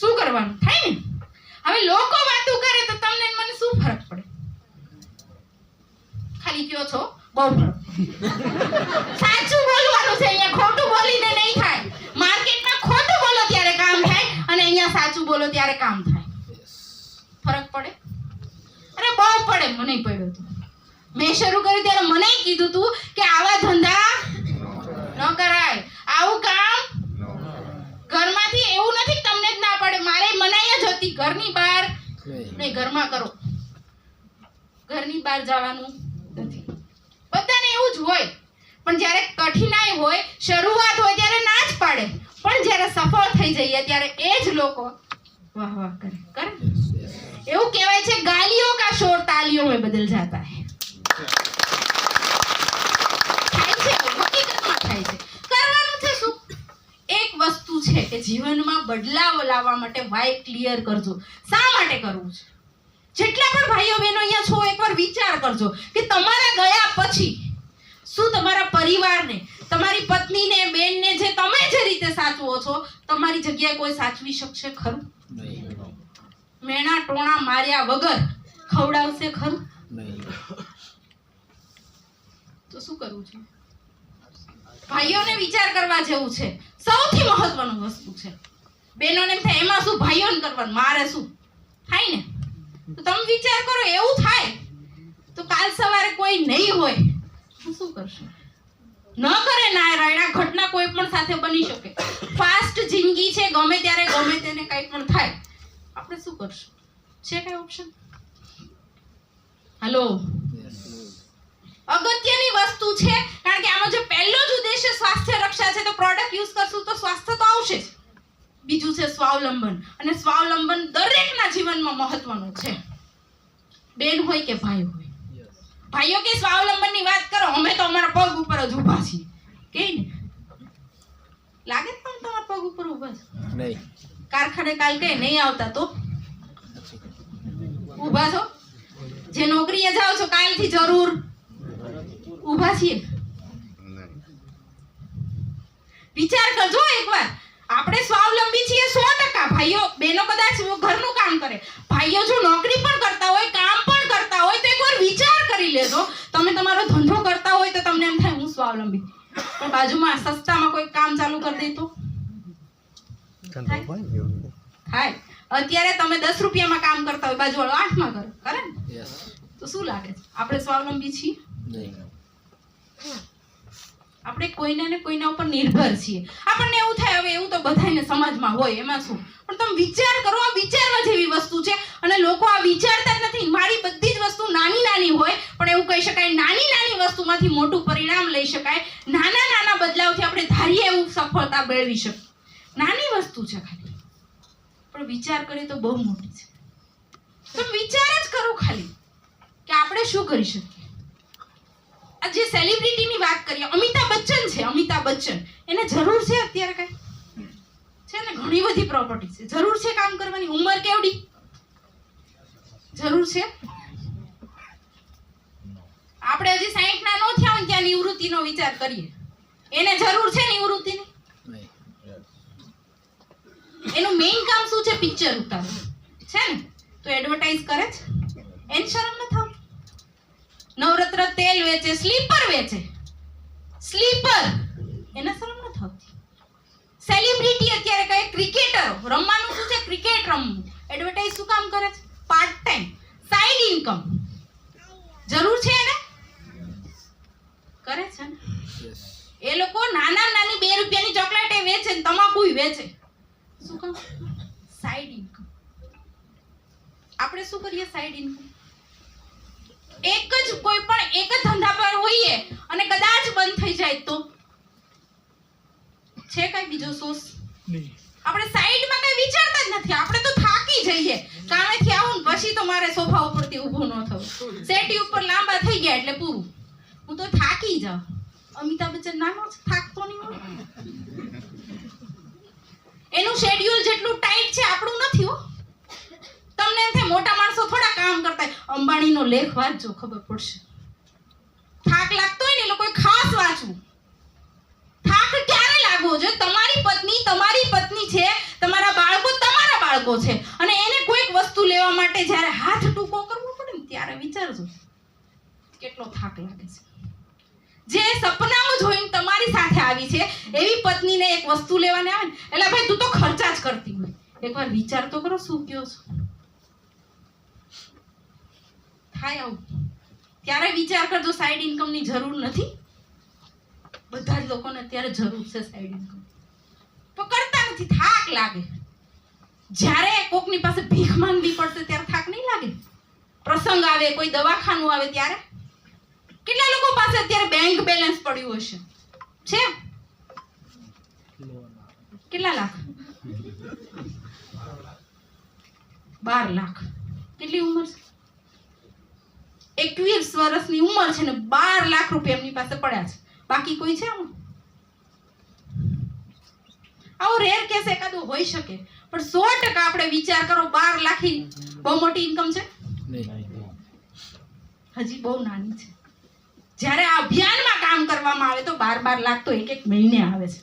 શું કરવાનું? થાય ને? હવે લોકો વાતો કરે તો તમને મને શું ફરક પડે? ખાલી કયો છો? બહુ ફરક સાચું બોલવાનું છે અહીંયા, ખોટું બોલીને નહીં થાય. માર્કેટમાં ખોટું બોલો ત્યારે કામ થાય અને અહીંયા સાચું બોલો ત્યારે કામ થાય. ફરક પડે? અરે બહુ પડે, મને પડ્યો તો. મેં શરૂ કર્યું ત્યારે મને કીધું તું કે આવા ધંધા ન કરાય આવું કામ ઘરમાંથી એવું નથી કે તમને જ ના પડે મારે મનાઈ જ હતી ઘરની બહાર નહીં ઘરમાં કરો. ઘરની બહાર જવાનું નથી. બધાને એવું જ હોય. પણ જ્યારે કઠિનાઈ હોય, શરૂઆત હોય ત્યારે ના જ પાડે. પણ જ્યારે સફળ થઈ જઈએ ત્યારે એ જ લોકો વાહ વાહ કરે. કરે? એવું કહેવાય છે, ગાલીઓ કા શોર તાલીઓ મેં બદલ જાતા કે જીવનમાં બદલાવ લાવવા માટે વાય ક્લિયર કરજો. શા માટે કરવું છે? જેટલા પણ ભાઈઓ બહેનો અહીંયા છો એકવાર વિચાર કરજો કે તમારા ગયા પછી શું તમારા પરિવારને તમારી પત્નીને બેનને જે તમે જે રીતે સાચવો છો તમારી જગ્યાએ કોઈ સાચવી શકશે ખરું? મેણા ટોણા માર્યા વગર ખવડાવશે ખરું? તો શું કરવું છે? ભાઈઓને વિચાર કરવા જેવું છે. સૌથી મહત્વનું વસ્તુ છે. બહેનોને એમ થાય એમાં શું ભાઈઓને કરવાનું? મારે શું? થાય ને? તો તમે વિચાર કરો એવું થાય તો કાલ સવારે કોઈ નહીં હોય તો શું કરશો? ન કરે ના રાયણા ઘટના કોઈ પણ સાથે બની શકે. ફાસ્ટ જિંદગી છે ગમે ત્યારે ગમે તેને કંઈ પણ થાય. આપણે શું કરશું? છે કઈ ઓપ્શન હલો અગત્યની વસ્તુ છે કારણ કે આમાં જે પહેલો જ ઉદ્દેશ્ય સ્વાસ્થ્ય રક્ષા છે તો પ્રોડક્ટ યુઝ કરશું તો સ્વાસ્થ્ય તો આવશે જ. બીજું છે સ્વાવલંબન. અને સ્વાવલંબન દરેકના જીવનમાં મહત્વનું છે. બેન હોય કે ભાઈ હોય? ભાઈઓ કે સ્વાવલંબનની વાત કરો? અમે તો અમારા પગ ઉપર જ ઊભા છીએ. કે ને? લાગે તમે તમારા પગ ઉપર ઊભા છે? નહીં. કારખાને કાલ કે નહીં આવતા તો? ઊભા છો? જે નોકરીએ જાઓ છો કાલથી જરૂર. ઊભા છીએ? વિચાર કરજો એકવાર. આપણે સ્વાવલંબી છીએ સો ટકા. ભાઈઓ બહેનો કદાચ ઘરનું કામ કરે. ભાઈઓ જો નોકરી પણ કરતા હોય કામ પણ કરતા હોય તો એકવાર વિચાર કરી લેજો. તમે તમારો ધંધો કરતા હોય તો તમને એમ થાય હું સ્વાવલંબી. પણ બાજુમાં સસ્તામાં કોઈ કામ ચાલુ કરી દે તો? થાય? અત્યારે તમે દસ રૂપિયામાં કામ કરતા હોય બાજુવાળો આઠમાં કરે કરે ને? તો શું લાગે? છે આપણે સ્વાવલંબી છીએ? નહીં. આપણે કોઈને ને કોઈના ઉપર નિર્ભર છીએ. આપણને એવું થાય, હવે એવું તો બધાને સમાજમાં હોય, એમાં શું? પણ તમે વિચાર કરો, આ વિચારવા જેવી વસ્તુ છે અને લોકો આ વિચારતા જ નથી. મારી બધી જ વસ્તુ નાની નાની હોય, પણ એવું કહી શકાય નાની નાની વસ્તુમાંથી મોટું પરિણામ લઈ શકાય. નાના નાના બદલાવથી આપણે ધારીએ એવું સફળતા મેળવી શકીએ. નાની વસ્તુ છે ખાલી. પણ વિચાર કરીએ તો બહુ મોટી છે. તમે વિચાર જ કરો ખાલી કે આપણે શું કરી શકીએ? આ જે સેલિબ્રિટીની વાત કરીએ અમિતાભ બચ્ચન છે અમિતાભ બચ્ચન. એને જરૂર છે અત્યારે કઈ? છે ને ઘણી બધી પ્રોપર્ટી છે. જરૂર છે કામ કરવાની? ઉંમર કેવડી? જરૂર છે? આપણે હજી સાઈઠ ના નો થયા ત્યાં નિવૃત્તિનો વિચાર કરીએ. એને જરૂર છે નિવૃત્તિની? એનું મેઇન કામ શું છે? પિક્ચર ઉતારવું. છે ને? તો એડવર્ટાઇઝ કરે છે એને શરમ ન થાવ નવરત્ન તેલ વેચે સ્લીપર વેચે. સ્લીપર. એને શરમ ન આવતી સેલિબ્રિટી અત્યારે કહે ક્રિકેટરો રમવાનું શું છે? ક્રિકેટ રમવું. એડવર્ટાઇઝ શું કામ કરે છે? પાર્ટ ટાઈમ સાઈડ ઇન્કમ જરૂર છે એને? કરે છે ને? એ લોકો નાના નાની બે રૂપિયાની ચોકલેટ એ વેચે ને તમાકુય વેચે. શું કામ? સાઈડ ઇન્કમ આપણે શું કરીએ? સાઈડ ઇન્કમ એક જ કોઈ પણ એક જ ધંધા પર હોઈએ અને કદાચ બંધ થઈ જાય તો? છે કઈ બીજો સોર્સ આપણે સાઈડમાં કઈ વિચારતા જ નથી. આપણે તો થાકી જઈએ. કામેથી આવું ને પછી તો મારે સોફા ઉપરથી ઊભું ન થવું. સેટી ઉપર લાંબા થઈ ગયા એટલે પૂરું. હું તો થાકી જાઉં. અમિતાભ બચ્ચન નાનો થાકતો નહીં હોય? એનું શેડ્યુલ જેટલું ટાઈટ છે આપણું નથી હો. તમને એમ મોટા માણસો થોડા કામ કરતા. અંબાણીનો લેખ વાંચજો, ખબર પડશે. થાક લાગતો હોય ને એ લોકોએ ખાસ વાંચવું. થાક ક્યારે લાગવો જોઈએ? તમારી પત્ની તમારી પત્ની છે, તમારા બાળકો તમારા બાળકો છે. અને એને કોઈક વસ્તુ લેવા માટે જ્યારે હાથ ટૂંકો કરવો પડે ને ત્યારે વિચારજો કેટલો થાક લાગે છે. જે સપનાઓ જોઈને તમારી સાથે આવી છે, એવી પત્નીને એક વસ્તુ લેવાને આવે ને, એટલે ભાઈ તું તો ખર્ચા જ કરતી હોય. એકવાર વિચાર તો કરો શું કયો છો? થાય આવું. ત્યારે વિચાર કરજો સાઈડ ઇન્કમની જરૂર નથી. બધા જ લોકોને અત્યારે જરૂર છે સાઈડ ઇન્કમ તો કરતા નથી, થાક લાગે. જ્યારે કોકની પાસે ભીખ માંગવી પડશે, ત્યારે થાક નહીં લાગે. પ્રસંગ આવે, કોઈ દવાખાનું આવે ત્યારે. કેટલા લોકો પાસે અત્યારે બેંક બેલેન્સ પડ્યું હશે? છે? કેટલા લાખ? બાર લાખ. કેટલી ઉંમર છે? એકવીસ વર્ષની ઉંમર છે ને બાર લાખ રૂપિયા એમની પાસે પડ્યા છે. બાકી કોઈ છે આવો રેર કેસ એકાદું હોઈ શકે. પણ સો ટકા આપણે વિચાર કરો બાર લાખી બહુ મોટી ઇન્કમ છે? હજી બહુ નાની છે. જ્યારે આ અભિયાનમાં કામ કરવામાં આવે તો બાર બાર લાખ તો એક એક મહિને આવે છે.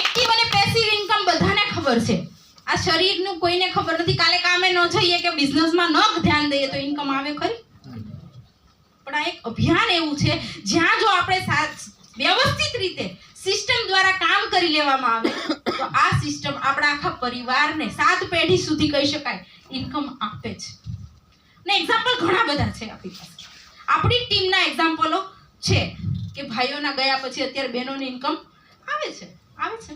એક્ટિવ અને પેસિવ ઇન્કમ બધાને ખબર છે. આ શરીરનું કોઈને ખબર નથી. કાલે કામે ન જઈએ કે બિઝનેસમાં ન ધ્યાન દઈએ તો ઇન્કમ આવે ખરી? પણ આ એક અભિયાન એવું છે, જ્યાં જો આપણે વ્યવસ્થિત રીતે સિસ્ટમ દ્વારા કામ કરી લેવામાં આવે, તો આ સિસ્ટમ આપણા આખા પરિવારને સાત પેઢી સુધી કહી શકાય ઇન્કમ આપે છે ને એક્ઝામ્પલ ઘણા બધા છે આપણી પાસે. આપણી ટીમના એક્ઝામ્પલો છે કે ભાઈઓના ગયા પછી અત્યારે બહેનોની ઇન્કમ આવે છે આવે છે.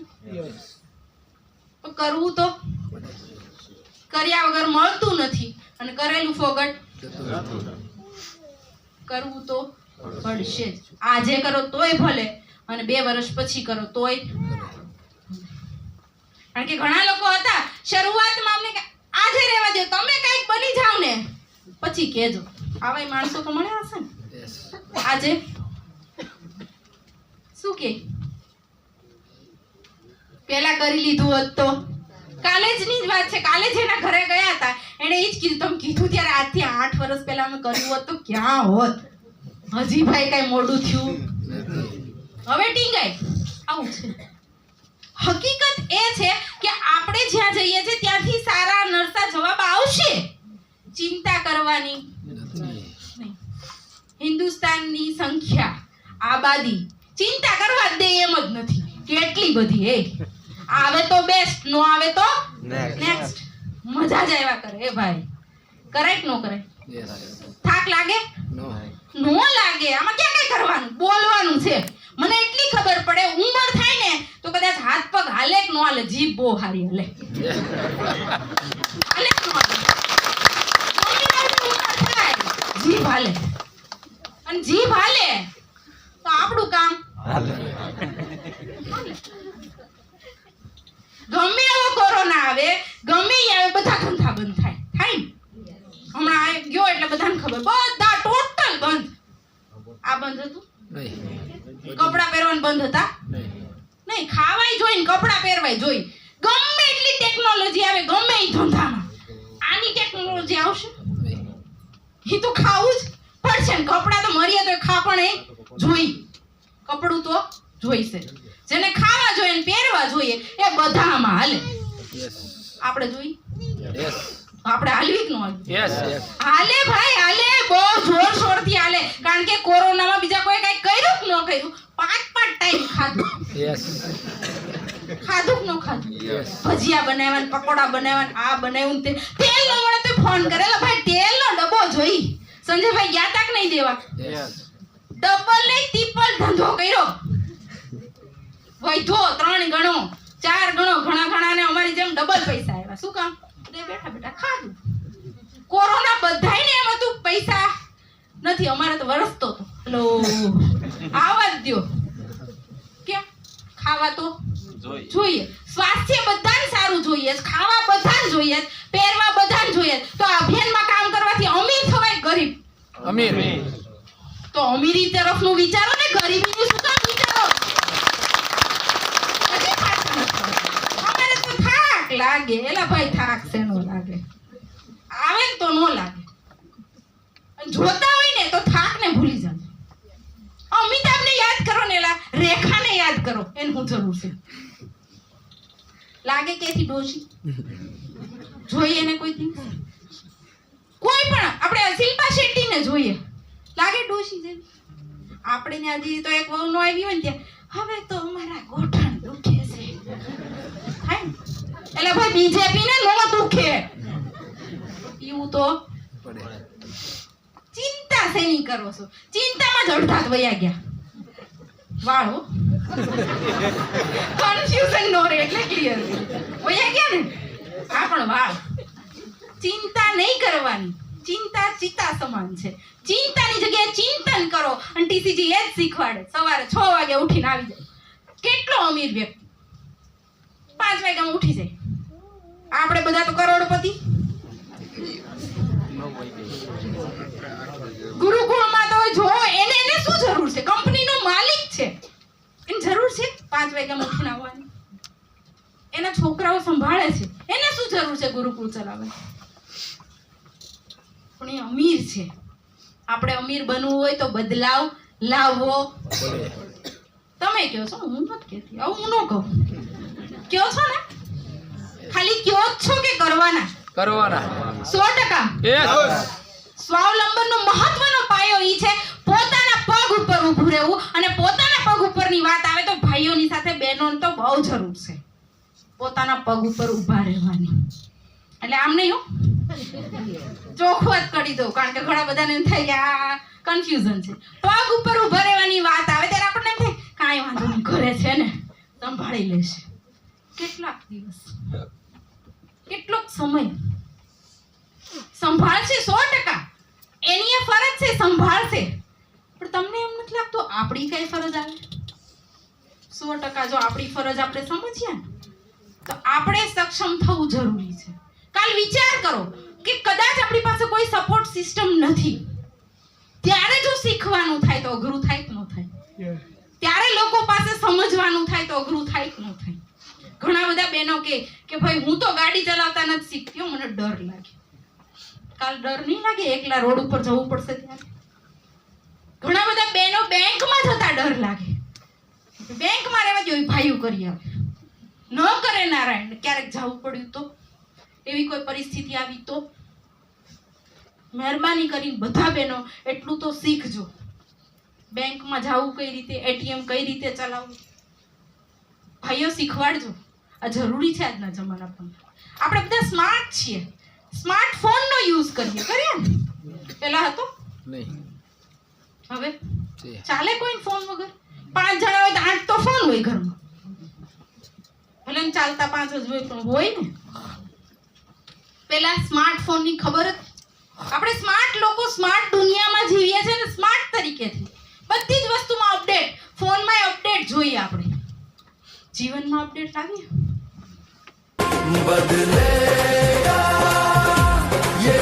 કરવું તો કર્યા વગર મળતું નથી. અને કરેલું ફોગટ? કરવું તો પડશે જ. આજે કરો તોય ભલે અને બે વર્ષ પછી કરો તોય. કારણ કે ઘણા લોકો હતા શરૂઆતમાં અમને આજે રહેવા દો તમે કંઈક બની જાવ ને. પછી કહેજો આવા માણસો તો મળ્યા હશે ને. આજે? શું કે? પેલા કરી લીધું હોત તો. કાલે જ ની જ વાત છે. કાલે જ એના ઘરે ગયા હતા. એણે એ જ કીધું, તમે કીધું ત્યારે આજથી આઠ વર્ષ પહેલા અમે કર્યું હોત તો ક્યાં હોત? હજી ભાઈ કઈ મોડું થયું. હવે ટીંગાય આવું છે. હકીકત એ છે કે આપણે જ્યાં જઈએ છીએ ત્યાંથી સારા નરસા જવાબ આવશે. ચિંતા કરવાની હિન્દુસ્તાનની સંખ્યા આબાદી. ચિંતા કરવા દે એમ જ નથી. કેટલી બધી એ આવે તો બેસ્ટ નો આવે તો નેક્સ્ટ મજા જ આવ્યા કરે એ ભાઈ. કરેક્ટ નો કરે? થાક લાગે? નો. નો લાગે. આમાં ક્યાં કઈ કરવાનું? બોલવાનું છે. મને એટલી ખબર પડે ઉંમર થાય ને તો કદાચ હાથ પગ હાલે કે નો હાલે. જીભ બહુ હારી હાલે. હાલે નો હાલે? જીભ હાલે. અને જીભ હાલે. તો આપણું કામ? હાલે. ગમે એવો કોરોના આવે ગમે આવે બધા ધંધા બંધ થાય. થાય ને? હમણાં ગયો એટલે બધાને ખબર. બધા ટોટલ બંધ. આ બંધ હતું? નહીં. કપડાં પહેરવાનું બંધ હતા? નહીં. નહીં ખાવાય જોઈ ને કપડાં પહેરવાય જોઈ ગમે એટલી ટેકનોલોજી આવે ગમે એ ધંધામાં. આની ટેકનોલોજી આવશે? એ તો ખાવું જ પડશે ને. કપડાં તો મરીએ તો ખા પણ એ જોઈ. કપડું તો જોઈશે. જેને ખાવા જોઈએ ને પહેરવા જોઈએ એ બધામાં હાલે. આપણે જોઈ? આપણે હાલવી જ ન હાલવી? યસ યસ હાલે ભાઈ હાલે. બહુ જોર શોરથી હાલે. કારણ કે કોરોનામાં બીજા કોઈ કઈ કર્યું કે ન કર્યું? પાંચ પાંચ ટાઈમ ખાધું. યસ ખાધું કે ન ખાધું? ભજીયા બનાવ્યા ને પકોડા બનાવ્યા ને આ બનાવ્યું ને તે. તેલ નો મળે તો ફોન કરેલા ભાઈ તેલનો ડબ્બો જોઈ. સંજયભાઈ ગયા તક નહીં દેવા? યસ ડબલ નહીં તિપલ ધંધો કર્યો. વધો ત્રણ ગણો ચાર ગણો ઘણા ઘણા ને અમારી જેમ ડબલ પૈસા આવ્યા શું કામ? તે બેઠા બેઠા ખાધું. કોરોના બધાયને એમ હતું પૈસા નથી અમારે તો વરસતો હતો. હલો. આવા જ દ્યો. કેમ? ખાવા તો જોઈએ. સ્વાસ્થ્ય બધાને સારું જોઈએ. ખાવા બધાને જોઈએ. પહેરવા બધાને જોઈએ. તો આ અભિયાનમાં કામ કરવાથી અમીર થવાય ગરીબ. અમીર. તો અમીરી તરફનું વિચારો ને ગરીબીનું શું કામ વિચારો હજી પાછા નથી પડતા. અમારે તો થાક લાગે. એલા ભાઈ થાક શેનો લાગે. આવે ને તો નો લાગે. જોતા હોય ને તો થાક ને ભૂલી જાવ અમિતાભને યાદ કરો ને એલા, રેખાને યાદ કરો, એને હું જરૂર છે. લાગે કેથી ડોશી? જોઈએ એને કોઈ થી કોઈ પણ, આપણે શિલ્પા શેટ્ટીને જોઈએ. લાગે ડોશી જેવી? આપણે ત્યાં હજી તો એક વહુ નો આવી હોય ને ત્યાં, હવે તો અમારા ગોઠણ દુખે છે. થાય ને? એટલે ભાઈ બીજેપી ને નો દુખે એવું તો? ચિંતા શેની કરો છો. ચિંતામાં જ અડધા વયા ગયા. વાળો કન્ફ્યુઝન નો રે એટલે ક્લિયર વયા ગયા ને? આ પણ વાળ. ચિંતા નહીં કરવાની. ચિંતા ચિતા સમાન છે. ચિંતાની જગ્યાએ ચિંતન કરો અને ટીસીજી એ જ શીખવાડે. સવારે છ વાગે ઉઠીને આવી જાય. કેટલો અમીર વ્યક્તિ? પાંચ વાગ્યામાં ઉઠી જાય. આપણે બધા તો કરોડપતિ. ગુરુકુળમાં તો જો એને એને શું જરૂર છે? કંપનીનો માલિક છે. એને જરૂર છે? પાંચ વાગ્યામાં ઉઠીને આવવાની. એના છોકરાઓ સંભાળે છે. એને શું જરૂર છે ગુરુકુળ ચલાવવાની? પણ એ અમીર છે. આપણે અમીર બનવું હોય તો બદલાવ લાવવો. તમે કહો છો હું નથી કહેતી. આવું હું ન કહું. કહો છો ને? ખાલી કયો જ છો કે કરવાના? કરવાના. સો ટકા. યસ સ્વાવલંબનનો મહત્વનો પાયો ઈ છે પોતાના પગ ઉપર ઊભું રહેવું. અને પોતાના પગ ઉપરની વાત આવે તો ભાઈઓની સાથે બહેનોને તો બહુ જરૂર છે. પોતાના પગ ઉપર ઊભા રહેવાની. એટલે આમ નહીં હું. ચોખ્ખું જ કરી દઉં કારણ કે ઘણા બધાને એમ થાય કે આ કન્ફ્યુઝન છે. પગ ઉપર ઊભા રહેવાની વાત આવે ત્યારે આપણને એમ થાય કાંઈ વાંધો નહીં ઘરે છે ને સંભાળી લેશે. કેટલાક દિવસ. કેટલોક સમય. સંભાળશે સો ટકા. એની એ ફરજ છે સંભાળશે. પણ તમને એમ નથી લાગતું આપણી કઈ ફરજ આવે? સો ટકા જો આપણી ફરજ આપણે સમજીએ ને તો આપણે સક્ષમ થવું જરૂરી છે. કાલ વિચાર કરો કે કદાચ આપણી પાસે કોઈ સપોર્ટ સિસ્ટમ નથી. ત્યારે જો શીખવાનું થાય તો અઘરું થાય કે ન થાય? ત્યારે લોકો પાસે સમજવાનું થાય તો અઘરું થાય કે ન થાય? બધા બહેનો કે ભાઈ, હું તો ગાડી ચલાવતા નથી શીખતી. મને ડર લાગે. કાલ ડર નહીં લાગે? એકલા રોડ ઉપર જવું પડશે ત્યારે? ઘણા બધા બહેનો બેંકમાં જતા ડર લાગે. બેંકમાં રહેવા જોઈએ ભાઈઓ કરી આવે. ન કરે નારાયણ, ક્યારેક જવું પડ્યું તો. એવી કોઈ પરિસ્થિતિ આવી તો. મહેરબાની કરીને બધા બહેનો એટલું તો શીખજો. બેંકમાં જવું કઈ રીતે, એટીએમ કઈ રીતે ચલાવવું? ભાઈઓ શીખવાડજો. આ જરૂરી છે આજના જમાના પર. આપણે બધા સ્માર્ટ છીએ. સ્માર્ટફોનનો યુઝ કરીએ. કરીએ ને? પેલા હતો? હવે? ચાલે કોઈ ફોન વગર? પાંચ જણા હોય તો આઠ તો ફોન હોય ઘરમાં. ભલે ચાલતા પાંચ જ હોય પણ હોય ને? પેલા સ્માર્ટફોનની ખબર જ. આપણે સ્માર્ટ લોકો સ્માર્ટ દુનિયામાં જીવીએ છીએ ને સ્માર્ટ તરીકેથી. બધી જ વસ્તુમાં અપડેટ ફોનમાં અપડેટ જોઈએ આપણે. જીવનમાં અપડેટ લાવીએ. बदलेगा ये